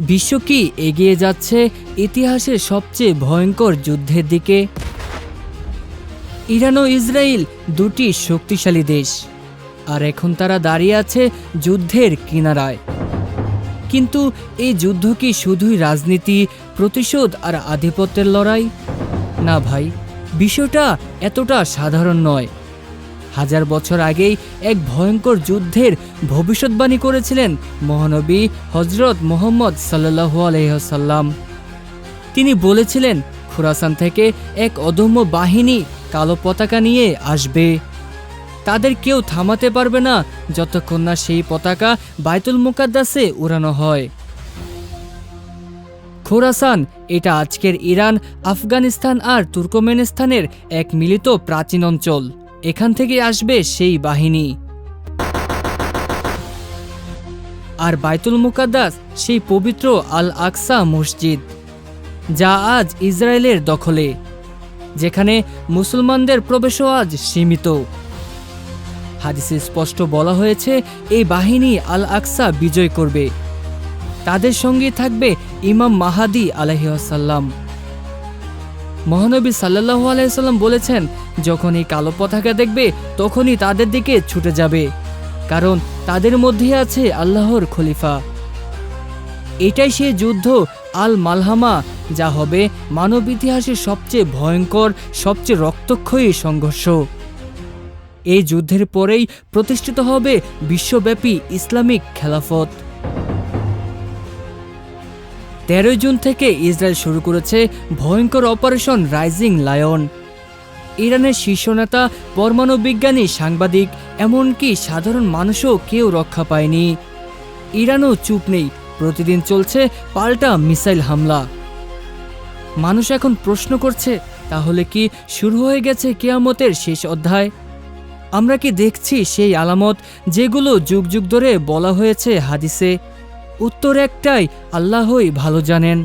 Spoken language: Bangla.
বিশ্ব কি এগিয়ে যাচ্ছে ইতিহাসের সবচেয়ে ভয়ঙ্কর যুদ্ধের দিকে? ইরান ও ইসরায়েল দুটি শক্তিশালী দেশ, আর এখন তারা দাঁড়িয়ে আছে যুদ্ধের কিনারায়। কিন্তু এই যুদ্ধ কি শুধুই রাজনীতি, প্রতিশোধ আর আধিপত্যের লড়াই? না ভাই, বিষয়টা এতটা সাধারণ নয়। হাজার বছর আগেই এক ভয়ঙ্কর যুদ্ধের ভবিষ্যৎবাণী করেছিলেন মহানবী হজরত মোহাম্মদ সাল্লাহ আলহ্লাম তিনি বলেছিলেন, খুরাসান থেকে এক অদম্য বাহিনী কালো পতাকা নিয়ে আসবে। তাদের কেউ থামাতে পারবে না যতক্ষণ না সেই পতাকা বাইতুল মুকাদ্দাসে উড়ানো হয়। খোরাসান, এটা আজকের ইরান, আফগানিস্তান আর তুর্কমেনিস্তানের এক মিলিত প্রাচীন অঞ্চল। এখান থেকে আসবে সেই বাহিনী। আর বাইতুল মুকাদ্দাস সেই পবিত্র আল আকসা মসজিদ, যা আজ ইসরায়েলের দখলে, যেখানে মুসলমানদের প্রবেশও আজ সীমিত। হাদিসে স্পষ্ট বলা হয়েছে, এই বাহিনী আল আকসা বিজয় করবে। তাদের সঙ্গে থাকবে ইমাম মাহাদি আলহিহাসাল্লাম মহানবী সাল্লাহু আলাইসাল্লাম বলেছেন, যখন এই কালো পতাকা দেখবে, তখনই তাদের দিকে ছুটে যাবে, কারণ তাদের মধ্যে আছে আল্লাহর খলিফা। এটাই সে যুদ্ধ আল মালহামা যা হবে মানব ইতিহাসের সবচেয়ে ভয়ঙ্কর, সবচেয়ে রক্তক্ষয়ী সংঘর্ষ। এই যুদ্ধের পরেই প্রতিষ্ঠিত হবে বিশ্বব্যাপী ইসলামিক খেলাফত। তেরোই জুন থেকে ইসরায়েল শুরু করেছে ভয়ঙ্কর অপারেশন রাইজিং লায়ন। ইরানের শীর্ষ নেতা, পরমাণু বিজ্ঞানী, সাংবাদিক, এমনকি সাধারণ মানুষও কেউ রক্ষা পায়নি। ইরানও চুপ নেই, প্রতিদিন চলছে পাল্টা মিসাইল হামলা। মানুষ এখন প্রশ্ন করছে, তাহলে কি শুরু হয়ে গেছে কেয়ামতের শেষ অধ্যায়? আমরা কি দেখছি সেই আলামত যেগুলো যুগ যুগ ধরে বলা হয়েছে হাদিসে? উত্তর একটাই আল্লাহই ভালো জানেন।